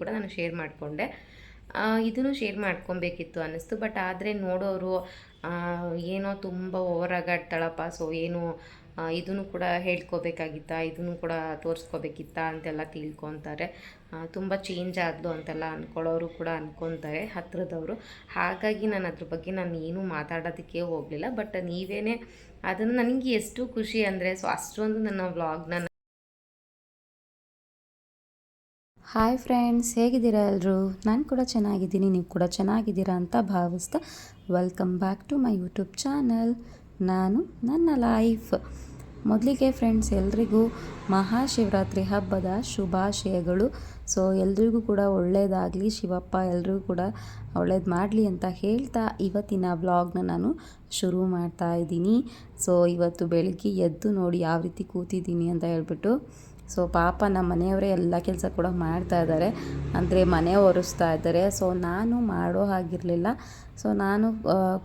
ಕೂಡ ನಾನು ಶೇರ್ ಮಾಡಿಕೊಂಡೆ. ಇದನ್ನು ಶೇರ್ ಮಾಡ್ಕೊಬೇಕಿತ್ತು ಅನ್ನಿಸ್ತು. ಬಟ್ ಆದರೆ ನೋಡೋರು ಏನೋ ತುಂಬ ಓವರ್ ಆಗಾಡ್ತಾಳಪ್ಪ ಸೊ ಏನು ಇದನ್ನು ಕೂಡ ಹೇಳ್ಕೊಬೇಕಾಗಿತ್ತಾ, ಇದನ್ನು ಕೂಡ ತೋರಿಸ್ಕೋಬೇಕಿತ್ತಾ ಅಂತೆಲ್ಲ ತಿಳ್ಕೊತಾರೆ. ತುಂಬ ಚೇಂಜ್ ಆದ್ಲು ಅಂತೆಲ್ಲ ಅಂದ್ಕೊಳ್ಳೋರು ಕೂಡ ಅಂದ್ಕೊತಾರೆ ಹತ್ರದವರು. ಹಾಗಾಗಿ ನಾನು ಅದ್ರ ಬಗ್ಗೆ ನಾನು ಏನೂ ಮಾತಾಡೋದಕ್ಕೆ ಹೋಗಲಿಲ್ಲ. ಬಟ್ ನೀವೇನೇ, ಅದನ್ನು ನನಗೆ ಎಷ್ಟು ಖುಷಿ ಅಂದರೆ ಸೊ ಅಷ್ಟೊಂದು ನನ್ನ ವ್ಲಾಗ್ನ ಹಾಯ್ ಫ್ರೆಂಡ್ಸ್ ಹೇಗಿದ್ದೀರಾ ಎಲ್ಲರೂ ನಾನು ಕೂಡ ಚೆನ್ನಾಗಿದ್ದೀನಿ, ನೀವು ಕೂಡ ಚೆನ್ನಾಗಿದ್ದೀರಾ ಅಂತ ಭಾವಿಸ್ತಾ welcome back to my YouTube channel ನಾನು ನನ್ನ ಲೈಫ್ ಮೊದಲಿಗೆ ಫ್ರೆಂಡ್ಸ್ ಎಲ್ರಿಗೂ ಮಹಾಶಿವರಾತ್ರಿ ಹಬ್ಬದ ಶುಭಾಶಯಗಳು. ಸೊ ಎಲ್ರಿಗೂ ಕೂಡ ಒಳ್ಳೆಯದಾಗಲಿ ಶಿವಪ್ಪ ಎಲ್ರಿಗೂ ಕೂಡ ಒಳ್ಳೇದು ಮಾಡಲಿ ಅಂತ ಹೇಳ್ತಾ ಇವತ್ತಿನ ವ್ಲಾಗ್ನ ನಾನು ಶುರು ಮಾಡ್ತಾ ಇದ್ದೀನಿ. ಸೊ ಇವತ್ತು ಬೆಳಗ್ಗೆ ಎದ್ದು ನೋಡಿ ಯಾವ ರೀತಿ ಕೂತಿದ್ದೀನಿ ಅಂತ ಹೇಳ್ಬಿಟ್ಟು ಸೊ ಪಾಪ ನಮ್ಮ ಮನೆಯವರೇ ಎಲ್ಲ ಕೆಲಸ ಕೂಡ ಮಾಡ್ತಾ ಇದ್ದಾರೆ. ಅಂದರೆ ಮನೆ ಒರೆಸ್ತಾ ಇದ್ದಾರೆ. ಸೊ ನಾನು ಮಾಡೋ ಹಾಗಿರಲಿಲ್ಲ. ಸೊ ನಾನು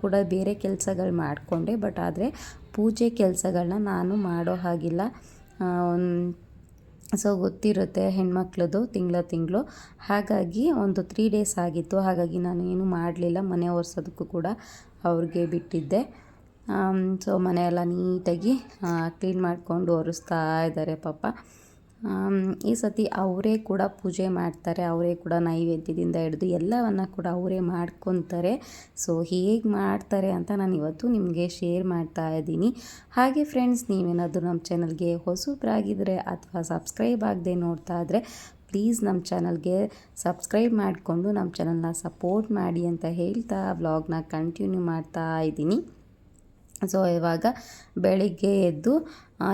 ಕೂಡ ಬೇರೆ ಕೆಲಸಗಳು ಮಾಡಿಕೊಂಡೆ. ಬಟ್ ಆದರೆ ಪೂಜೆ ಕೆಲಸಗಳನ್ನ ನಾನು ಮಾಡೋ ಹಾಗಿಲ್ಲ. ಸೊ, ಗೊತ್ತಿರುತ್ತೆ ಹೆಣ್ಮಕ್ಳದ್ದು ತಿಂಗಳ ತಿಂಗಳು. ಹಾಗಾಗಿ ಒಂದು ತ್ರೀ ಡೇಸ್ ಆಗಿತ್ತು. ಹಾಗಾಗಿ ನಾನು ಏನು ಮಾಡಲಿಲ್ಲ. ಮನೆ ಒರೆಸೋದಕ್ಕೂ ಕೂಡ ಅವ್ರಿಗೆ ಬಿಟ್ಟಿದ್ದೆ. ಸೊ ಮನೆಯೆಲ್ಲ ನೀಟಾಗಿ ಕ್ಲೀನ್ ಮಾಡಿಕೊಂಡು ಒರೆಸ್ತಾ ಇದ್ದಾರೆ ಪಾಪ. ಈ ಸತಿ ಅವರೇ ಕೂಡ ಪೂಜೆ ಮಾಡ್ತಾರೆ, ಅವರೇ ಕೂಡ ನೈವೇದ್ಯದಿಂದ ಹಿಡಿದು ಎಲ್ಲವನ್ನು ಕೂಡ ಅವರೇ ಮಾಡ್ಕೊತಾರೆ. ಸೊ ಹೇಗೆ ಮಾಡ್ತಾರೆ ಅಂತ ನಾನು ಇವತ್ತು ನಿಮಗೆ ಶೇರ್ ಮಾಡ್ತಾ ಇದ್ದೀನಿ. ಹಾಗೆ ಫ್ರೆಂಡ್ಸ್ ನೀವೇನಾದರೂ ನಮ್ಮ ಚಾನಲ್ಗೆ ಹೊಸಬ್ರಾಗಿದ್ದರೆ ಅಥವಾ ಸಬ್ಸ್ಕ್ರೈಬ್ ಆಗದೆ ನೋಡ್ತಾ ಇದ್ದರೆ ಪ್ಲೀಸ್ ನಮ್ಮ ಚಾನಲ್ಗೆ ಸಬ್ಸ್ಕ್ರೈಬ್ ಮಾಡಿಕೊಂಡು ನಮ್ಮ ಚಾನಲ್ನ ಸಪೋರ್ಟ್ ಮಾಡಿ ಅಂತ ಹೇಳ್ತಾ ವ್ಲಾಗ್ನ ಕಂಟಿನ್ಯೂ ಮಾಡ್ತಾ ಇದ್ದೀನಿ. ಸೊ ಇವಾಗ ಬೆಳಿಗ್ಗೆ ಎದ್ದು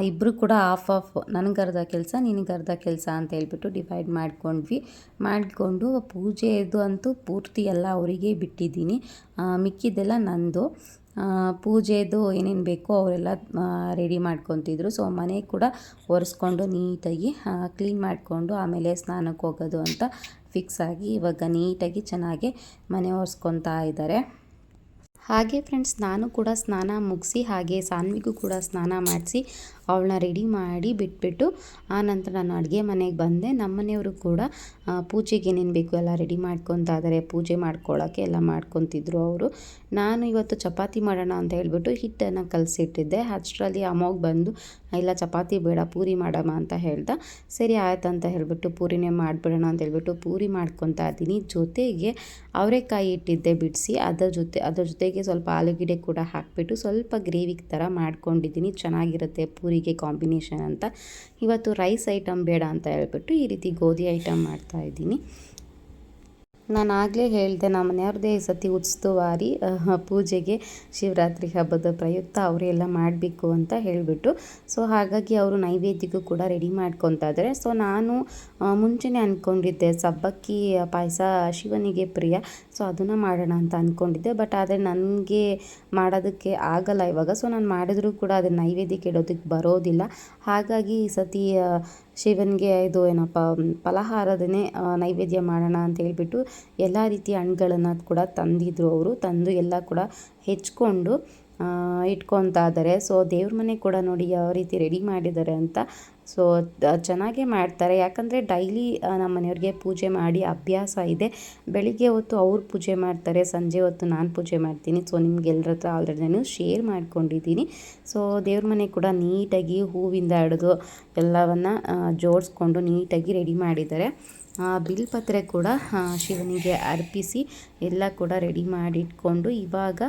ಇಬ್ಬರು ಕೂಡ ಆಫ್ ಆಫ್ ನನಗರ್ಧ ಕೆಲಸ ನಿನಗರ್ಧ ಕೆಲಸ ಅಂತ ಹೇಳ್ಬಿಟ್ಟು ಡಿವೈಡ್ ಮಾಡ್ಕೊಂಡ್ವಿ. ಮಾಡಿಕೊಂಡು ಪೂಜೆದು ಅಂತೂ ಪೂರ್ತಿ ಎಲ್ಲ ಅವರಿಗೆ ಬಿಟ್ಟಿದ್ದೀನಿ. ಮಿಕ್ಕಿದ್ದೆಲ್ಲ ನಂದು. ಪೂಜೆದು ಏನೇನು ಬೇಕೋ ಅವರೆಲ್ಲ ರೆಡಿ ಮಾಡ್ಕೊತಿದ್ರು. ಸೊ ಮನೆ ಕೂಡ ಒರೆಸ್ಕೊಂಡು ನೀಟಾಗಿ ಕ್ಲೀನ್ ಮಾಡಿಕೊಂಡು ಆಮೇಲೆ ಸ್ನಾನಕ್ಕೆ ಹೋಗೋದು ಅಂತ ಫಿಕ್ಸ್ ಆಗಿ ಇವಾಗ ನೀಟಾಗಿ ಚೆನ್ನಾಗಿ ಮನೆ ಒರೆಸ್ಕೊತಾ ಇದ್ದಾರೆ ಹಾಗೆ ಫ್ರೆಂಡ್ಸ್ ನಾನು ಕೂಡ ಸ್ನಾನ ಮುಗಿಸಿ ಹಾಗೆ ಸಾನ್ವಿಗೂ ಕೂಡ ಸ್ನಾನ ಮಾಡಿಸಿ ಅವಳನ್ನ ರೆಡಿ ಮಾಡಿ ಬಿಟ್ಬಿಟ್ಟು ಆ ನಂತರ ನಾನು ಅಡುಗೆ ಮನೆಗೆ ಬಂದೆ. ನಮ್ಮ ಮನೆಯವರು ಕೂಡ ಪೂಜೆಗೆ ಏನೇನು ಬೇಕು ಎಲ್ಲ ರೆಡಿ ಮಾಡ್ಕೊತಾ ಇದ್ದಾರೆ ಪೂಜೆ ಮಾಡ್ಕೊಳ್ಳೋಕ್ಕೆ ಎಲ್ಲ ಮಾಡ್ಕೊತಿದ್ರು ಅವರು. ನಾನು ಇವತ್ತು ಚಪಾತಿ ಮಾಡೋಣ ಅಂತ ಹೇಳಿಬಿಟ್ಟು ಹಿಟ್ಟನ್ನು ಕಲಸಿಟ್ಟಿದ್ದೆ. ಅಷ್ಟರಲ್ಲಿ ಅಮ್ಮಗೆ ಬಂದು, ಇಲ್ಲ ಚಪಾತಿ ಬೇಡ, ಪೂರಿ ಮಾಡಮ್ಮ ಅಂತ ಹೇಳ್ದ. ಸರಿ ಆಯ್ತು ಅಂತ ಹೇಳಿಬಿಟ್ಟು ಪೂರಿನೇ ಮಾಡಿಬಿಡೋಣ ಅಂತ ಹೇಳ್ಬಿಟ್ಟು ಪೂರಿ ಮಾಡ್ಕೊತಾ ಇದ್ದೀನಿ. ಜೊತೆಗೆ ಅವರೆಕಾಯಿ ಇಟ್ಟಿದ್ದೆ ಬಿಡಿಸಿ, ಅದರ ಜೊತೆ, ಅದರ ಜೊತೆಗೆ ಸ್ವಲ್ಪ ಆಲೂಗೆಡ್ಡೆ ಕೂಡ ಹಾಕಿಬಿಟ್ಟು ಸ್ವಲ್ಪ ಗ್ರೇವಿ ಥರ ಮಾಡ್ಕೊಂಡಿದ್ದೀನಿ. ಚೆನ್ನಾಗಿರುತ್ತೆ ಪೂರಿಗೆ ಕಾಂಬಿನೇಷನ್ ಅಂತ. ಇವತ್ತು ರೈಸ್ ಐಟಮ್ ಬೇಡ ಅಂತ ಹೇಳ್ಬಿಟ್ಟು ಈ ರೀತಿ ಗೋಧಿ ಐಟಮ್ ಮಾಡ್ತಾ ಇದ್ದೀನಿ. ನಾನು ಆಗಲೇ ಹೇಳಿದೆ, ನಮ್ಮ ಮನೆಯವ್ರದ್ದೇ ಈ ಸತಿ ಉತ್ಸವಾರಿ ಪೂಜೆಗೆ ಶಿವರಾತ್ರಿ ಹಬ್ಬದ ಪ್ರಯುಕ್ತ ಅವರೆಲ್ಲ ಮಾಡಬೇಕು ಅಂತ ಹೇಳಿಬಿಟ್ಟು. ಸೊ ಹಾಗಾಗಿ ಅವರು ನೈವೇದ್ಯಕ್ಕೂ ಕೂಡ ರೆಡಿ ಮಾಡ್ಕೊತಾ ಇದ್ದಾರೆ. ಸೊ ನಾನು ಮುಂಚೆನೇ ಅಂದ್ಕೊಂಡಿದ್ದೆ ಸಬ್ಬಕ್ಕಿ ಪಾಯಸ ಶಿವನಿಗೆ ಪ್ರಿಯ. ಸೊ ಅದನ್ನು ಮಾಡೋಣ ಅಂತ ಅಂದ್ಕೊಂಡಿದ್ದೆ ಬಟ್ ಆದರೆ ನನಗೆ ಮಾಡೋದಕ್ಕೆ ಆಗಲ್ಲ ಇವಾಗ. ಸೊ ನಾನು ಮಾಡಿದ್ರೂ ಕೂಡ ಅದನ್ನು ನೈವೇದ್ಯಕ್ಕೆ ಇಡೋದಕ್ಕೆ ಬರೋದಿಲ್ಲ. ಹಾಗಾಗಿ ಈ ಸತಿ ಶಿವನಿಗೆ ಇದು ಏನಪ್ಪ ಫಲಹಾರದನೇ ನೈವೇದ್ಯ ಮಾಡೋಣ ಅಂತ ಹೇಳ್ಬಿಟ್ಟು ಎಲ್ಲ ರೀತಿಯ ಹಣ್ಗಳನ್ನು ಕೂಡ ತಂದಿದ್ರು ಅವರು. ತಂದು ಎಲ್ಲ ಕೂಡ ಹೆಚ್ಕೊಂಡು ಇಟ್ಕೊತಾ ಇದ್ದಾರೆ ಸೊ ದೇವ್ರ ಮನೆ ಕೂಡ ನೋಡಿ ಯಾವ ರೀತಿ ರೆಡಿ ಮಾಡಿದ್ದಾರೆ ಅಂತ. ಸೊ ಚೆನ್ನಾಗೇ ಮಾಡ್ತಾರೆ. ಯಾಕಂದರೆ ಡೈಲಿ ನಮ್ಮ ಮನೆಯವ್ರಿಗೆ ಪೂಜೆ ಮಾಡಿ ಅಭ್ಯಾಸ ಇದೆ. ಬೆಳಿಗ್ಗೆ ಹೊತ್ತು ಅವ್ರು ಪೂಜೆ ಮಾಡ್ತಾರೆ, ಸಂಜೆ ಹೊತ್ತು ನಾನು ಪೂಜೆ ಮಾಡ್ತೀನಿ. ಸೊ ನಿಮ್ಗೆಲ್ಲರ ಹತ್ರ ಆಲ್ರೆಡಿ ನಾನು ಶೇರ್ ಮಾಡ್ಕೊಂಡಿದ್ದೀನಿ. ಸೊ ದೇವ್ರ ಮನೆ ಕೂಡ ನೀಟಾಗಿ ಹೂವಿಂದ ಹಿಡಿದು ಎಲ್ಲವನ್ನು ಜೋಡಿಸ್ಕೊಂಡು ನೀಟಾಗಿ ರೆಡಿ ಮಾಡಿದ್ದಾರೆ. ಬಿಲ್ಪತ್ರೆ ಕೂಡ ಶಿವನಿಗೆ ಅರ್ಪಿಸಿ ಎಲ್ಲ ಕೂಡ ರೆಡಿ ಮಾಡಿಟ್ಕೊಂಡು ಇವಾಗ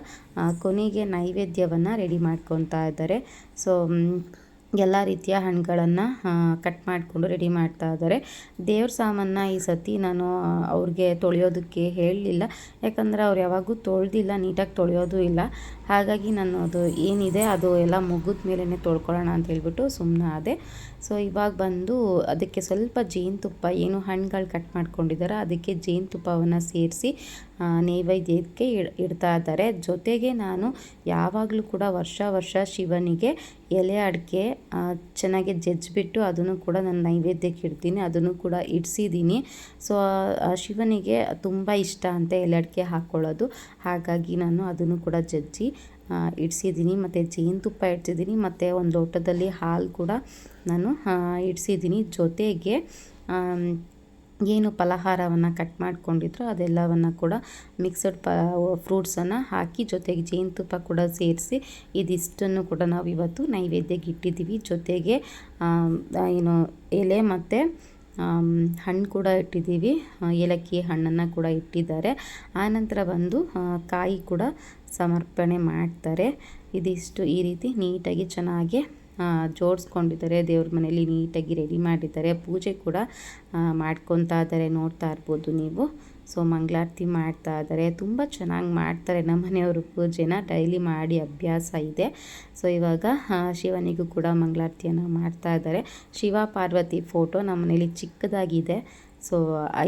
ಕೊನೆಗೆ ನೈವೇದ್ಯವನ್ನು ರೆಡಿ ಮಾಡ್ಕೊತಾ ಇದ್ದಾರೆ. ಸೊ ಎಲ್ಲ ರೀತಿಯ ಹಣ್ಣುಗಳನ್ನು ಕಟ್ ಮಾಡಿಕೊಂಡು ರೆಡಿ ಮಾಡ್ತಾ ಇದ್ದಾರೆ. ದೇವ್ರ ಸಾಮಾನ ಈ ಸತಿ ನಾನು ಆ, ಅವ್ರಿಗೆ ತೊಳೆಯೋದಕ್ಕೆ ಹೇಳಲಿಲ್ಲ. ಯಾಕಂದರೆ ಅವ್ರು ಯಾವಾಗೂ ತೊಳೆದಿಲ್ಲ ನೀಟಾಗಿ ತೊಳೆಯೋದು ಇಲ್ಲ. ಹಾಗಾಗಿ ನಾನು ಅದು ಏನಿದೆ ಅದು ಎಲ್ಲ ಮುಗಿದ ಮೇಲೇ ತೊಳ್ಕೊಳ್ಳೋಣ ಅಂತ ಹೇಳ್ಬಿಟ್ಟು ಸುಮ್ಮನೆ ಆದೆ. ಸೊ ಇವಾಗ ಬಂದು ಅದಕ್ಕೆ ಸ್ವಲ್ಪ ಜೇನುತುಪ್ಪ, ಏನು ಹಣ್ಣುಗಳು ಕಟ್ ಮಾಡ್ಕೊಂಡಿದ್ದಾರೆ ಅದಕ್ಕೆ ಜೇನುತುಪ್ಪವನ್ನು ಸೇರಿಸಿ ನೈವೇದ್ಯಕ್ಕೆ ಇಡ್, ಇಡ್ತಾ ಇದ್ದಾರೆ. ಜೊತೆಗೆ ನಾನು ಯಾವಾಗಲೂ ಕೂಡ ವರ್ಷ ವರ್ಷ ಶಿವನಿಗೆ ಎಲೆ ಅಡಿಕೆ ಚೆನ್ನಾಗಿ ಜಜ್ಜಿಬಿಟ್ಟು ಅದನ್ನು ಕೂಡ ನಾನು ನೈವೇದ್ಯಕ್ಕೆ ಇಡ್ತೀನಿ. ಅದನ್ನು ಕೂಡ ಇಡ್ಸಿದ್ದೀನಿ. ಸೊ ಶಿವನಿಗೆ ತುಂಬ ಇಷ್ಟ ಅಂತ ಎಲೆ ಅಡಿಕೆ ಹಾಕ್ಕೊಳ್ಳೋದು. ಹಾಗಾಗಿ ನಾನು ಅದನ್ನು ಕೂಡ ಜಜ್ಜಿ ಇಡ್ಸಿದ್ದೀನಿ. ಮತ್ತು ಜೇನುತುಪ್ಪ ಇಡ್ಸಿದ್ದೀನಿ. ಮತ್ತು ಒಂದು ಲೋಟದಲ್ಲಿ ಹಾಲು ಕೂಡ ನಾನು ಇಡ್ಸಿದ್ದೀನಿ. ಜೊತೆಗೆ ಏನು ಫಲಹಾರವನ್ನು ಕಟ್ ಮಾಡಿಕೊಂಡಿದ್ರು ಅದೆಲ್ಲವನ್ನು ಕೂಡ ಮಿಕ್ಸಡ್ ಪ, ಫ್ರೂಟ್ಸನ್ನು ಹಾಕಿ ಜೊತೆಗೆ ಜೇನುತುಪ್ಪ ಕೂಡ ಸೇರಿಸಿ ಇದಿಷ್ಟನ್ನು ಕೂಡ ನಾವು ಇವತ್ತು ನೈವೇದ್ಯಕ್ಕೆ ಇಟ್ಟಿದ್ದೀವಿ. ಜೊತೆಗೆ ಏನು ಎಲೆ ಮತ್ತು ಹಣ್ಣು ಕೂಡ ಇಟ್ಟಿದ್ದೀವಿ. ಏಲಕ್ಕಿ ಹಣ್ಣನ್ನು ಕೂಡ ಇಟ್ಟಿದ್ದಾರೆ. ಆನಂತರ ಬಂದು ಕಾಯಿ ಕೂಡ ಸಮರ್ಪಣೆ ಮಾಡ್ತಾರೆ. ಇದಿಷ್ಟು ಈ ರೀತಿ ನೀಟಾಗಿ ಚೆನ್ನಾಗಿ ಜೋಡಿಸ್ಕೊಂಡಿದ್ದಾರೆ. ದೇವ್ರ ಮನೆಯಲ್ಲಿ ನೀಟಾಗಿ ರೆಡಿ ಮಾಡಿದ್ದಾರೆ. ಪೂಜೆ ಕೂಡ ಮಾಡ್ಕೊತಾ ಇದ್ದಾರೆ. ನೋಡ್ತಾ ಇರ್ಬೋದು ನೀವು. ಸೊ, ಮಂಗಳಾರತಿ ಮಾಡ್ತಾ ಇದ್ದಾರೆ. ತುಂಬ ಚೆನ್ನಾಗಿ ಮಾಡ್ತಾರೆ ನಮ್ಮ ಮನೆಯವರು ಪೂಜೆನ. ಡೈಲಿ ಮಾಡಿ ಅಭ್ಯಾಸ ಇದೆ. ಸೊ, ಇವಾಗ ಶಿವನಿಗೂ ಕೂಡ ಮಂಗಳಾರತಿಯನ್ನು ಮಾಡ್ತಾ ಇದ್ದಾರೆ. ಶಿವ ಪಾರ್ವತಿ ಫೋಟೋ ನಮ್ಮ ಮನೇಲಿ ಚಿಕ್ಕದಾಗಿದೆ. ಸೊ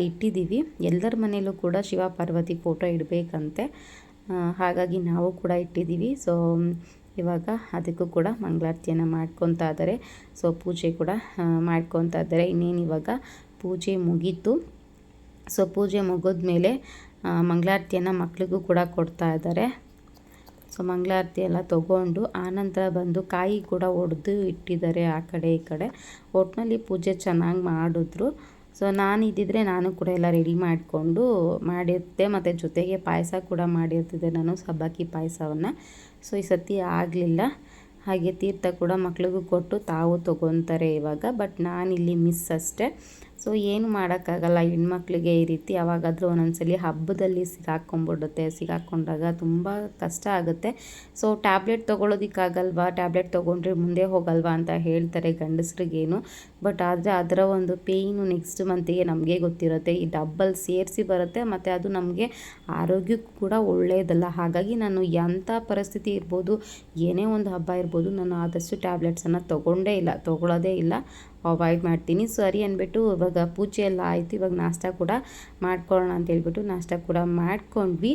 ಇಟ್ಟಿದ್ದೀವಿ. ಎಲ್ಲರ ಮನೇಲೂ ಕೂಡ ಶಿವ ಪಾರ್ವತಿ ಫೋಟೋ ಇಡಬೇಕಂತೆ. ಹಾಗಾಗಿ ನಾವು ಕೂಡ ಇಟ್ಟಿದ್ದೀವಿ. ಸೊ ಇವಾಗ ಅದಕ್ಕೂ ಕೂಡ ಮಂಗಳಾರತಿಯನ್ನು ಮಾಡ್ಕೊತಾ ಇದ್ದಾರೆ. ಸೊ ಪೂಜೆ ಕೂಡ ಮಾಡ್ಕೊತ ಇದ್ದಾರೆ. ಇನ್ನೇನು ಇವಾಗ ಪೂಜೆ ಮುಗೀತು. ಸೊ ಪೂಜೆ ಮುಗಿದ್ಮೇಲೆ ಮಂಗಳಾರತಿಯನ್ನು ಮಕ್ಕಳಿಗೂ ಕೂಡ ಕೊಡ್ತಾ ಇದ್ದಾರೆ. ಸೊ ಮಂಗಳಾರತಿ ಎಲ್ಲ ತೊಗೊಂಡು ಆನಂತರ ಬಂದು ಕಾಯಿ ಕೂಡ ಒಡೆದು ಇಟ್ಟಿದ್ದಾರೆ ಆ ಕಡೆ ಈ ಕಡೆ. ಒಟ್ಟಿನಲ್ಲಿ ಪೂಜೆ ಚೆನ್ನಾಗಿ ಮಾಡಿದ್ರು. ಸೊ ನಾನು ಇದ್ದಿದ್ರೆ ನಾನು ಕೂಡ ಎಲ್ಲ ರೆಡಿ ಮಾಡಿಕೊಂಡು ಮಾಡಿರ್ತೆ ಮತ್ತು ಜೊತೆಗೆ ಪಾಯಸ ಕೂಡ ಮಾಡಿರ್ತಿದ್ದೆ ನಾನು, ಸಬ್ಬಕ್ಕಿ ಪಾಯಸವನ್ನು. ಸೊ ಈ ಸತಿ ಆಗಲಿಲ್ಲ. ಹಾಗೆ ತೀರ್ಥ ಕೂಡ ಮಕ್ಳಿಗೂ ಕೊಟ್ಟು ತಾವು ತೊಗೊತಾರೆ ಇವಾಗ. ಬಟ್ ನಾನಿಲ್ಲಿ ಮಿಸ್ ಅಷ್ಟೇ. ಸೊ ಏನು ಮಾಡೋಕ್ಕಾಗಲ್ಲ. ಹೆಣ್ಮಕ್ಳಿಗೆ ಈ ರೀತಿ ಯಾವಾಗಾದರೂ ಒಂದೊಂದ್ಸಲಿ ಹಬ್ಬದಲ್ಲಿ ಸಿಗಾಕೊಂಡ್ಬಿಡುತ್ತೆ ಸಿಗಾಕೊಂಡಾಗ ತುಂಬ ಕಷ್ಟ ಆಗುತ್ತೆ. So tablet ತೊಗೊಳೋದಕ್ಕಾಗಲ್ವಾ? ಟ್ಯಾಬ್ಲೆಟ್ ತೊಗೊಂಡ್ರೆ ಮುಂದೆ ಹೋಗಲ್ವಾ ಅಂತ ಹೇಳ್ತಾರೆ ಗಂಡಸ್ರಿಗೇನು. ಬಟ್ ಆದರೆ ಅದರ ಒಂದು ಪೇಯ್ನು ನೆಕ್ಸ್ಟ್ ಮಂತಿಗೆ ನಮಗೆ ಗೊತ್ತಿರುತ್ತೆ. ಈ ಡಬ್ಬಲ್ ಸೇರಿಸಿ ಬರುತ್ತೆ ಮತ್ತು ಅದು ನಮಗೆ ಆರೋಗ್ಯಕ್ಕೂ ಕೂಡ ಒಳ್ಳೆಯದಲ್ಲ ಹಾಗಾಗಿ ನಾನು ಎಂಥ ಪರಿಸ್ಥಿತಿ ಇರ್ಬೋದು, ಏನೇ ಒಂದು ಹಬ್ಬ ಇರ್ಬೋದು, ನಾನು ಆದಷ್ಟು ಟ್ಯಾಬ್ಲೆಟ್ಸನ್ನು ತೊಗೊಂಡೇ ಇಲ್ಲ ತೊಗೊಳ್ಳೋದೇ ಇಲ್ಲ. ಅವಾಯ್ಡ್ ಮಾಡ್ತೀನಿ. ಸರಿ ಅಂದ್ಬಿಟ್ಟು ಇವಾಗ ಪೂಜೆ ಎಲ್ಲ ಆಯಿತು. ಇವಾಗ ನಾಷ್ಟ ಕೂಡ ಮಾಡ್ಕೊಳ್ಳೋಣ ಅಂತ ಹೇಳ್ಬಿಟ್ಟು ನಾಷ್ಟ ಕೂಡ ಮಾಡ್ಕೊಂಡ್ವಿ.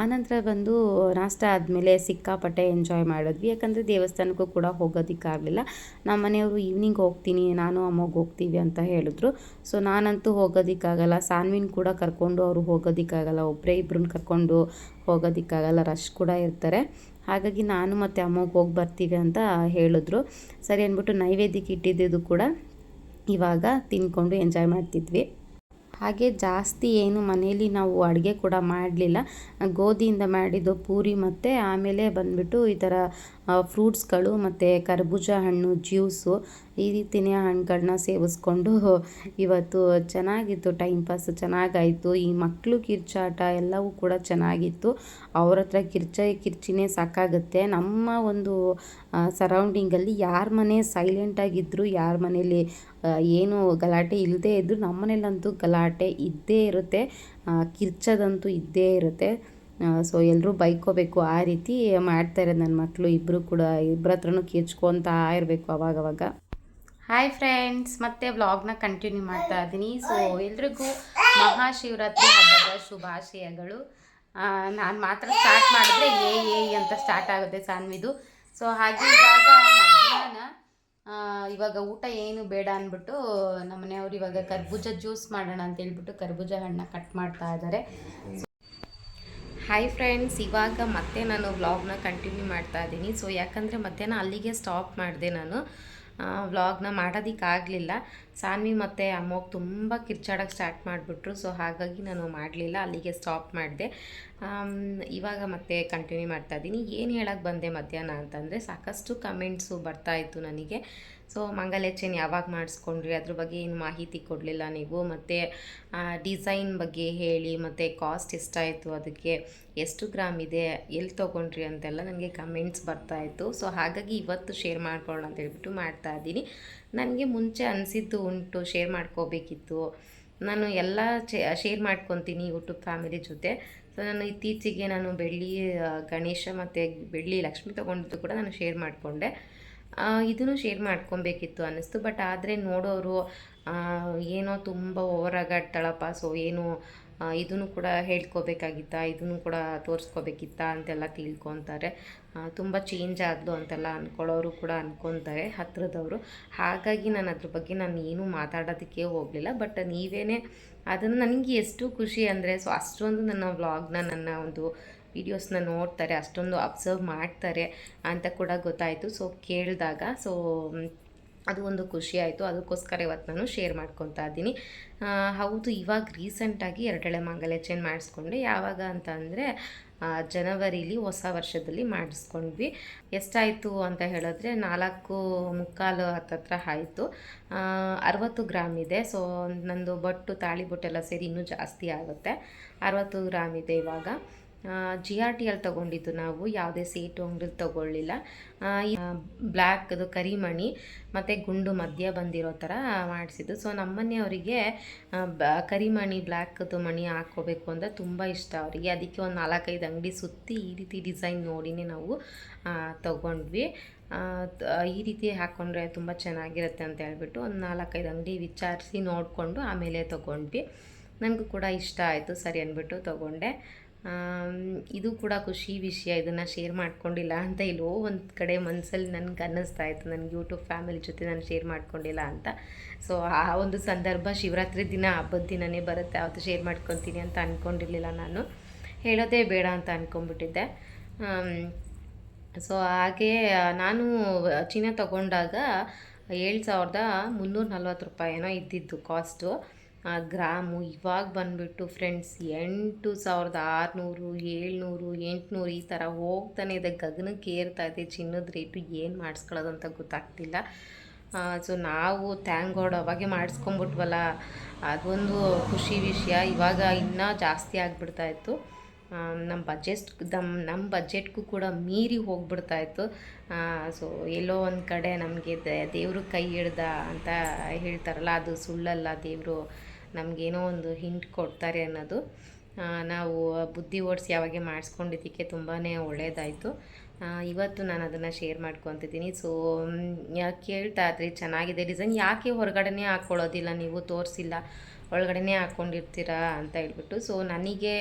ಆನಂತರ ಬಂದು ನಾಷ್ಟ ಆದಮೇಲೆ ಸಿಕ್ಕಾಪಟ್ಟೆ ಎಂಜಾಯ್ ಮಾಡಿದ್ವಿ. ಯಾಕಂದರೆ ದೇವಸ್ಥಾನಕ್ಕೂ ಕೂಡ ಹೋಗೋದಕ್ಕಾಗಲಿಲ್ಲ ನಮ್ಮ ಮನೆಯವರು ಈವ್ನಿಂಗ್ ಹೋಗ್ತೀನಿ, ನಾನು ಅಮ್ಮಗೆ ಹೋಗ್ತೀವಿ ಅಂತ ಹೇಳಿದ್ರು. ಸೊ ನಾನಂತೂ ಹೋಗೋದಕ್ಕಾಗಲ್ಲ ಸಾನ್ವಿನ್ ಕೂಡ ಕರ್ಕೊಂಡು ಅವರು ಹೋಗೋದಕ್ಕಾಗಲ್ಲ ಒಬ್ಬರೇ ಇಬ್ಬರನ್ನ ಕರ್ಕೊಂಡು ಹೋಗೋದಕ್ಕಾಗಲ್ಲ ರಶ್ ಕೂಡ ಇರ್ತಾರೆ. ಹಾಗಾಗಿ ನಾನು ಮತ್ತು ಅಮ್ಮಗೆ ಹೋಗಿ ಬರ್ತೀವಿ ಅಂತ ಹೇಳಿದ್ರು. ಸರಿ ಅಂದ್ಬಿಟ್ಟು ನೈವೇದ್ಯಕ್ಕೆ ಇಟ್ಟಿದ್ದು ಕೂಡ ಇವಾಗ ತಿಂದ್ಕೊಂಡು ಎಂಜಾಯ್ ಮಾಡ್ತಿದ್ವಿ. ಹಾಗೆ ಜಾಸ್ತಿ ಏನು ಮನೆಯಲ್ಲಿ ನಾವು ಅಡುಗೆ ಕೂಡ ಮಾಡಲಿಲ್ಲ. ಗೋಧಿಯಿಂದ ಮಾಡಿದ್ದು ಪೂರಿ ಮತ್ತು ಆಮೇಲೆ ಬಂದುಬಿಟ್ಟು ಈ ಥರ ಫ್ರೂಟ್ಸ್ಗಳು ಮತ್ತು ಕರ್ಬೂಜ ಹಣ್ಣು, ಜ್ಯೂಸು ಈ ರೀತಿಯ ಹಣ್ಣುಗಳನ್ನ ಸೇವಿಸ್ಕೊಂಡು ಇವತ್ತು ಚೆನ್ನಾಗಿತ್ತು, ಟೈಮ್ ಪಾಸ್ ಚೆನ್ನಾಗಾಯಿತು. ಈ ಮಕ್ಕಳು ಕಿರ್ಚಾಟ ಎಲ್ಲವೂ ಕೂಡ ಚೆನ್ನಾಗಿತ್ತು. ಅವ್ರ ಹತ್ರ ಕಿರ್ಚ, ಕಿರ್ಚಿನೇ ಸಾಕಾಗುತ್ತೆ. ನಮ್ಮ ಒಂದು ಸರೌಂಡಿಂಗಲ್ಲಿ ಯಾರ ಮನೆ ಸೈಲೆಂಟಾಗಿದ್ದರು ಯಾರ ಮನೇಲಿ ಏನು ಗಲಾಟೆ ಇಲ್ಲದೇ ಇದ್ದರೂ ನಮ್ಮ ಮನೇಲಂತೂ ಗಲಾಟೆ ಇದ್ದೇ ಇರುತ್ತೆ. ಕಿರ್ಚದಂತೂ ಇದ್ದೇ ಇರುತ್ತೆ. ಸೊ ಎಲ್ಲರೂ ಬೈಕೋಬೇಕು. ಆ ರೀತಿ ಮಾಡ್ತಾರೆ ನನ್ನ ಮಕ್ಕಳು ಇಬ್ಬರು ಕೂಡ ಇಬ್ಬರ ಹತ್ರನೂ ಕಿರ್ಚ್ಕೊತಾ ಇರಬೇಕು ಅವಾಗವಾಗ. ಹಾಯ್ ಫ್ರೆಂಡ್ಸ್ ಮತ್ತೆ ವ್ಲಾಗ್ನ ಕಂಟಿನ್ಯೂ ಮಾಡ್ತಾ ಇದ್ದೀನಿ ಸೊ ಎಲ್ರಿಗೂ ಮಹಾಶಿವರಾತ್ರಿ ಹಬ್ಬದ ಶುಭಾಶಯಗಳು. ನಾನು ಮಾತ್ರ ಸ್ಟಾರ್ಟ್ ಮಾಡಿದ್ರೆ ಏ ಏ ಅಂತ ಸ್ಟಾರ್ಟ್ ಆಗುತ್ತೆ ಸಾನ್ವಿದು. ಸೊ ಹಾಗೆ ಇವಾಗ ಮಧ್ಯಾಹ್ನ ಇವಾಗ ಊಟ ಏನು ಬೇಡ ಅಂದ್ಬಿಟ್ಟು ನಮ್ಮ ಮನೆಯವ್ರು ಇವಾಗ ಕರ್ಬೂಜ ಜ್ಯೂಸ್ ಮಾಡೋಣ ಅಂತ ಹೇಳ್ಬಿಟ್ಟು ಕರ್ಬೂಜ ಹಣ್ಣನ್ನ ಕಟ್ ಮಾಡ್ತಾ ಇದ್ದಾರೆ. ಹಾಯ್ ಫ್ರೆಂಡ್ಸ್ ಇವಾಗ ಮತ್ತೆ ನಾನು ವ್ಲಾಗ್ನ ಕಂಟಿನ್ಯೂ ಮಾಡ್ತಾ ಇದ್ದೀನಿ. ಸೊ ಯಾಕಂದರೆ ಮಧ್ಯಾಹ್ನ ಅಲ್ಲಿಗೆ ಸ್ಟಾಪ್ ಮಾಡಿದೆ ನಾನು. ವ್ಲಾಗ್ನ ಮಾಡೋದಕ್ಕಾಗಲಿಲ್ಲ ಸಾನ್ವಿ ಮತ್ತು ಅಮ್ಮೋಗಿ ತುಂಬ ಕಿರ್ಚಾಡೋಕ್ಕೆ ಸ್ಟಾರ್ಟ್ ಮಾಡಿಬಿಟ್ರು. ಸೊ ಹಾಗಾಗಿ ನಾನು ಮಾಡಲಿಲ್ಲ, ಅಲ್ಲಿಗೆ ಸ್ಟಾಪ್ ಮಾಡಿದೆ. ಇವಾಗ ಮತ್ತೆ ಕಂಟಿನ್ಯೂ ಮಾಡ್ತಾ ಇದ್ದೀನಿ. ಏನು ಹೇಳೋಕ್ಕೆ ಬಂದೆ ಮಧ್ಯಾಹ್ನ ಅಂತಂದರೆ ಸಾಕಷ್ಟು ಕಮೆಂಟ್ಸು ಬರ್ತಾಯಿತ್ತು ನನಗೆ. ಸೊ ಮಂಗಲೆಚ್ಚೆನ ಯಾವಾಗ ಮಾಡಿಸ್ಕೊಂಡ್ರಿ? ಅದ್ರ ಬಗ್ಗೆ ಏನು ಮಾಹಿತಿ ಕೊಡಲಿಲ್ಲ ನೀವು. ಮತ್ತು ಡಿಸೈನ್ ಬಗ್ಗೆ ಹೇಳಿ, ಮತ್ತು ಕಾಸ್ಟ್ ಎಷ್ಟಾಯಿತು, ಅದಕ್ಕೆ ಎಷ್ಟು ಗ್ರಾಮ್ ಇದೆ, ಎಲ್ಲಿ ತೊಗೊಂಡ್ರಿ ಅಂತೆಲ್ಲ ನನಗೆ ಕಮೆಂಟ್ಸ್ ಬರ್ತಾಯಿತ್ತು ಸೊ ಹಾಗಾಗಿ ಇವತ್ತು ಶೇರ್ ಮಾಡ್ಕೊಳ್ಳೋಣ ಅಂತ ಹೇಳ್ಬಿಟ್ಟು ಮಾಡ್ತಾ ಇದ್ದೀನಿ. ನನಗೆ ಮುಂಚೆ ಅನಿಸಿದ್ದು ಉಂಟು, ಶೇರ್ ಮಾಡ್ಕೋಬೇಕಿತ್ತು. ನಾನು ಎಲ್ಲ ಶೇರ್ ಮಾಡ್ಕೊತೀನಿ ಯೂಟ್ಯೂಬ್ ಫ್ಯಾಮಿಲಿ ಜೊತೆ. ಸೊ ನಾನು ಇತ್ತೀಚೆಗೆ ನಾನು ಬೆಳ್ಳಿ ಗಣೇಶ ಮತ್ತು ಬೆಳ್ಳಿ ಲಕ್ಷ್ಮಿ ತೊಗೊಂಡಿದ್ದು ಕೂಡ ನಾನು ಶೇರ್ ಮಾಡಿಕೊಂಡೆ. ಇದನ್ನು ಶೇರ್ ಮಾಡ್ಕೊಬೇಕಿತ್ತು ಅನ್ನಿಸ್ತು. ಬಟ್ ಆದರೆ ನೋಡೋರು ಏನೋ ತುಂಬ ಓವರ್ ಆಗಾಡ್ತಾಳಪ್ಪ ಸೊ ಏನು ಇದನ್ನು ಕೂಡ ಹೇಳ್ಕೊಬೇಕಾಗಿತ್ತಾ, ಇದನ್ನು ಕೂಡ ತೋರಿಸ್ಕೋಬೇಕಿತ್ತಾ ಅಂತೆಲ್ಲ ತಿಳ್ಕೊತಾರೆ. ತುಂಬ ಚೇಂಜ್ ಆದಲು ಅಂತೆಲ್ಲ ಅಂದ್ಕೊಳ್ಳೋರು ಕೂಡ ಅಂದ್ಕೊತಾರೆ ಹತ್ರದವರು. ಹಾಗಾಗಿ ನಾನು ಅದ್ರ ಬಗ್ಗೆ ನಾನು ಏನೂ ಮಾತಾಡೋದಕ್ಕೆ ಹೋಗಲಿಲ್ಲ. ಬಟ್ ನೀವೇನೇ, ಅದನ್ನು ನನಗೆ ಎಷ್ಟು ಖುಷಿ ಅಂದರೆ ಸೊ ಅಷ್ಟೊಂದು ನನ್ನ ವ್ಲಾಗ್ನ ನನ್ನ ಒಂದು ವೀಡಿಯೋಸ್ನ ನೋಡ್ತಾರೆ, ಅಷ್ಟೊಂದು ಅಬ್ಸರ್ವ್ ಮಾಡ್ತಾರೆ ಅಂತ ಕೂಡ ಗೊತ್ತಾಯಿತು. ಸೊ ಕೇಳಿದಾಗ ಸೊ ಅದು ಒಂದು ಖುಷಿ ಆಯಿತು. ಅದಕ್ಕೋಸ್ಕರ ಇವತ್ತು ನಾನು ಶೇರ್ ಮಾಡ್ಕೊತಾ ಇದ್ದೀನಿ. ಹೌದು, ಇವಾಗ ರೀಸೆಂಟಾಗಿ ಎರಡೆಳೆ ಮಾಂಗಲ್ಯ ಚೈನ್ ಮಾಡಿಸ್ಕೊಂಡೆ ಯಾವಾಗ ಅಂತ ಅಂದರೆ ಜನವರಿಲಿ ಹೊಸ ವರ್ಷದಲ್ಲಿ ಮಾಡಿಸ್ಕೊಂಡ್ವಿ. ಎಷ್ಟಾಯಿತು ಅಂತ ಹೇಳಿದ್ರೆ, ನಾಲ್ಕು ಮುಕ್ಕಾಲು ಹತ್ತತ್ರ ಆಯಿತು. ಅರವತ್ತು ಗ್ರಾಮ್ ಇದೆ. ಸೊ ನಂದು ಬಟ್ಟು, ತಾಳಿ ಬೊಟ್ಟೆಲ್ಲ ಸೇರಿ ಇನ್ನೂ ಜಾಸ್ತಿ ಆಗುತ್ತೆ. ಅರವತ್ತು ಗ್ರಾಮ್ ಇದೆ ಇವಾಗ. ಜಿ ಆರ್ ಟಿ ಅಲ್ಲಿ ತೊಗೊಂಡಿದ್ದು ನಾವು, ಯಾವುದೇ ಸೀಟು ಅಂಗಡಿಲಿ ತೊಗೊಳ್ಳಿಲ್ಲ. ಬ್ಲ್ಯಾಕ್ದು ಕರಿಮಣಿ ಮತ್ತು ಗುಂಡು ಮಧ್ಯ ಬಂದಿರೋ ಥರ ಮಾಡಿಸಿದ್ದು. ಸೊ ನಮ್ಮನೆಯವರಿಗೆ ಕರಿಮಣಿ, ಬ್ಲ್ಯಾಕ್ದು ಮಣಿ ಹಾಕ್ಕೋಬೇಕು ಅಂದರೆ ತುಂಬ ಇಷ್ಟ ಅವರಿಗೆ. ಅದಕ್ಕೆ ಒಂದು ನಾಲ್ಕೈದು ಅಂಗಡಿ ಸುತ್ತಿ ಈ ರೀತಿ ಡಿಸೈನ್ ನೋಡಿನೇ ನಾವು ತೊಗೊಂಡ್ವಿ. ಈ ರೀತಿ ಹಾಕ್ಕೊಂಡ್ರೆ ತುಂಬ ಚೆನ್ನಾಗಿರುತ್ತೆ ಅಂತ ಹೇಳ್ಬಿಟ್ಟು ಒಂದು ನಾಲ್ಕೈದು ಅಂಗಡಿ ವಿಚಾರಿಸಿ ನೋಡಿಕೊಂಡು ಆಮೇಲೆ ತೊಗೊಂಡ್ವಿ. ನನಗೂ ಕೂಡ ಇಷ್ಟ ಆಯಿತು, ಸರಿ ಅಂದ್ಬಿಟ್ಟು ತೊಗೊಂಡೆ. ಇದು ಕೂಡ ಖುಷಿ ವಿಷಯ. ಇದನ್ನು ಶೇರ್ ಮಾಡ್ಕೊಂಡಿಲ್ಲ ಅಂತ ಇಲ್ಲೋ ಒಂದು ಕಡೆ ಮನಸ್ಸಲ್ಲಿ ನನಗೆ ಅನ್ನಿಸ್ತಾ ಇತ್ತು. ನನಗೆ ಯೂಟ್ಯೂಬ್ ಫ್ಯಾಮಿಲಿ ಜೊತೆ ನಾನು ಶೇರ್ ಮಾಡ್ಕೊಂಡಿಲ್ಲ ಅಂತ. ಸೊ ಆ ಒಂದು ಸಂದರ್ಭ ಶಿವರಾತ್ರಿ ದಿನ ಹಬ್ಬದ ದಿನವೇ ಬರುತ್ತೆ. ಅವತ್ತು ಶೇರ್ ಮಾಡ್ಕೊತೀನಿ ಅಂತ ಅಂದ್ಕೊಂಡಿರಲಿಲ್ಲ ನಾನು. ಹೇಳೋದೇ ಬೇಡ ಅಂತ ಅಂದ್ಕೊಂಡ್ಬಿಟ್ಟಿದ್ದೆ ಸೊ ಹಾಗೆ ನಾನು ಚಿನ್ನ ತಗೊಂಡಾಗ ಏಳು ಸಾವಿರದ ಮುನ್ನೂರ ನಲ್ವತ್ತು ರೂಪಾಯಿನೋ ಇದ್ದಿದ್ದು ಕಾಸ್ಟು ಗ್ರಾಮು ಇವಾಗ ಬಂದುಬಿಟ್ಟು ಫ್ರೆಂಡ್ಸ್ ಎಂಟು ಸಾವಿರದ ಆರುನೂರು, ಏಳ್ನೂರು, ಎಂಟುನೂರು ಈ ಥರ ಹೋಗ್ತಾನೆ ಇದೆ. ಗಗನಕ್ಕೆ ಏರ್ತಾ ಇದೆ. ಚಿನ್ನದ ರೇಟು ಏನು ಮಾಡಿಸ್ಕೊಳ್ಳೋದು ಅಂತ ಗೊತ್ತಾಗ್ತಿಲ್ಲ. ಸೊ ನಾವು ಥ್ಯಾಂಕ್ ಗಾಡ್ ಅವಾಗೆ ಮಾಡಿಸ್ಕೊಂಬಿಟ್ವಲ್ಲ ಅದೊಂದು ಖುಷಿ ವಿಷಯ. ಇವಾಗ ಇನ್ನೂ ಜಾಸ್ತಿ ಆಗಿಬಿಡ್ತಾ ಇತ್ತು. ನಮ್ಮ ಬಜೆಟ್ ನಮ್ಮ ನಮ್ಮ ಬಜೆಟ್ಗೂ ಕೂಡ ಮೀರಿ ಹೋಗ್ಬಿಡ್ತಾ ಇತ್ತು. ಸೊ ಎಲ್ಲೋ ಒಂದು ಕಡೆ ನಮಗೆ ದೇವರು ಕೈ ಹಿಡ್ದ ಅಂತ ಹೇಳ್ತಾರಲ್ಲ, ಅದು ಸುಳ್ಳಲ್ಲ ದೇವರು. ನಮಗೇನೋ ಒಂದು ಹಿಂಟ್ ಕೊಡ್ತಾರೆ ಅನ್ನೋದು. ನಾವು ಬುದ್ಧಿ ಓಡಿಸಿ ಯಾವಾಗೆ ಮಾಡಿಸ್ಕೊಂಡಿದ್ದಕ್ಕೆ ತುಂಬಾ ಒಳ್ಳೆಯದಾಯಿತು ಇವತ್ತು ನಾನು ಅದನ್ನು ಶೇರ್ ಮಾಡ್ಕೊತಿದ್ದೀನಿ. ಸೊ ಕೇಳ್ತಾ ಇದ್ರಿ? ಚೆನ್ನಾಗಿದೆ ಡಿಸೈನ್ ಯಾಕೆ ಹೊರಗಡೆನೇ ಹಾಕ್ಕೊಳ್ಳೋದಿಲ್ಲ ನೀವು? ತೋರಿಸಿಲ್ಲ. ಒಳಗಡೆನೇ ಹಾಕ್ಕೊಂಡಿರ್ತೀರಾ ಅಂತ ಹೇಳ್ಬಿಟ್ಟು. ಸೊ ನನಗೆ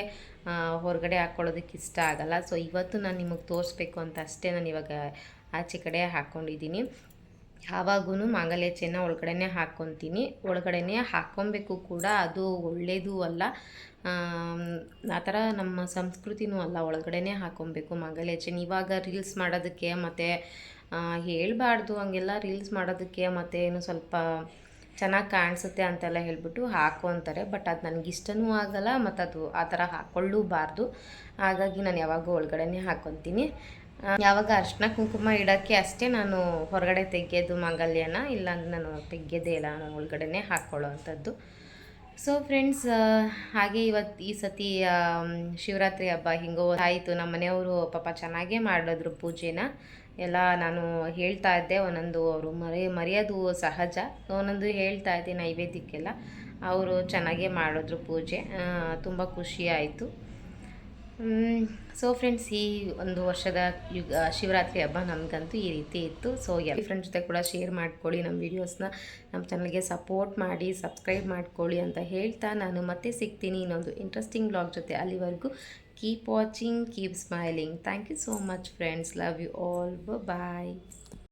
ಹೊರಗಡೆ ಹಾಕ್ಕೊಳ್ಳೋದಕ್ಕೆ ಇಷ್ಟ ಆಗಲ್ಲ. ಸೊ ಇವತ್ತು ನಾನು ನಿಮಗೆ ತೋರಿಸ್ಬೇಕು ಅಂತ ಅಷ್ಟೇ ನಾನು ಇವಾಗ ಆಚೆ ಕಡೆ ಹಾಕ್ಕೊಂಡಿದ್ದೀನಿ ಯಾವಾಗೂ ಮಾಂಗಲ್ಯ ಚೈನ ಒಳಗಡೆನೇ ಹಾಕ್ಕೊತೀನಿ. ಒಳಗಡೆನೇ ಹಾಕ್ಕೊಬೇಕು ಕೂಡ, ಅದು ಒಳ್ಳೆಯದು ಅಲ್ಲ. ಆ ಥರ ನಮ್ಮ ಸಂಸ್ಕೃತಿನೂ ಅಲ್ಲ, ಒಳಗಡೆನೇ ಹಾಕ್ಕೊಬೇಕು ಮಾಂಗಲ್ಯ ಇವಾಗ ರೀಲ್ಸ್ ಮಾಡೋದಕ್ಕೆ ಮತ್ತು ಹೇಳಬಾರ್ದು ಹಂಗೆಲ್ಲ ರೀಲ್ಸ್ ಮಾಡೋದಕ್ಕೆ ಮತ್ತು ಏನು ಸ್ವಲ್ಪ ಚೆನ್ನಾಗಿ ಕಾಣಿಸುತ್ತೆ ಅಂತೆಲ್ಲ ಹೇಳಿಬಿಟ್ಟು ಹಾಕೊತಾರೆ ಬಟ್ ಅದು ನನಗೆ ಇಷ್ಟನೂ ಆಗಲ್ಲ ಮತ್ತು ಅದು ಆ ಥರ ಹಾಕ್ಕೊಳ್ಳೂಬಾರ್ದು. ಹಾಗಾಗಿ ನಾನು ಯಾವಾಗೂ ಒಳಗಡೆನೇ ಹಾಕ್ಕೊತೀನಿ. ಯಾವಾಗ ಅರ್ಶಿನ ಕುಂಕುಮ ಇಡೋಕ್ಕೆ ಅಷ್ಟೇ ನಾನು ಹೊರಗಡೆ ತೆಗೆಯೋದು ಮಾಂಗಲ್ಯನ, ಇಲ್ಲ ನಾನು ತೆಗೆಯೋದೇ ಇಲ್ಲ, ನಾನು ಒಳಗಡೆನೇ ಹಾಕ್ಕೊಳ್ಳೋ ಅಂಥದ್ದು ಸೊ ಫ್ರೆಂಡ್ಸ್ ಹಾಗೆ ಇವತ್ತು ಈ ಸತಿ ಶಿವರಾತ್ರಿ ಹಬ್ಬ ಹಿಂಗೋ ಆಯಿತು. ನಮ್ಮ ಮನೆಯವರು ಪಾಪ ಚೆನ್ನಾಗೇ ಮಾಡಿದ್ರು ಪೂಜೆನ. ಎಲ್ಲ ನಾನು ಹೇಳ್ತಾ ಇದ್ದೆ, ಒಂದೊಂದು ಅವರು ಮರೆ, ಮರೆಯೋದು ಸಹಜ. ಒಂದೊಂದು ಹೇಳ್ತಾ ಇದ್ದೆ ನೈವೇದ್ಯಕ್ಕೆಲ್ಲ. ಅವರು ಚೆನ್ನಾಗೇ ಮಾಡಿದ್ರು ಪೂಜೆ. ತುಂಬ ಖುಷಿ ಆಯಿತು. ಸೊ ಫ್ರೆಂಡ್ಸ್ ಈ ಒಂದು ವರ್ಷದ ಯುಗ, ಶಿವರಾತ್ರಿ ಹಬ್ಬ ನಮಗಂತೂ ಈ ರೀತಿ ಇತ್ತು. ಸೊ ಎಲ್ಲ ಫ್ರೆಂಡ್ಸ್ ಜೊತೆ ಕೂಡ ಶೇರ್ ಮಾಡ್ಕೊಳ್ಳಿ ನಮ್ಮ ವೀಡಿಯೋಸ್ನ ನಮ್ಮ ಚಾನಲ್ಗೆ ಸಪೋರ್ಟ್ ಮಾಡಿ ಸಬ್ಸ್ಕ್ರೈಬ್ ಮಾಡ್ಕೊಳ್ಳಿ ಅಂತ ಹೇಳ್ತಾ ನಾನು ಮತ್ತೆ ಸಿಗ್ತೀನಿ ಇನ್ನೊಂದು ಇಂಟ್ರೆಸ್ಟಿಂಗ್ ಬ್ಲಾಗ್ ಜೊತೆ. ಅಲ್ಲಿವರೆಗೂ keep watching keep smiling thank you so much friends love you all bye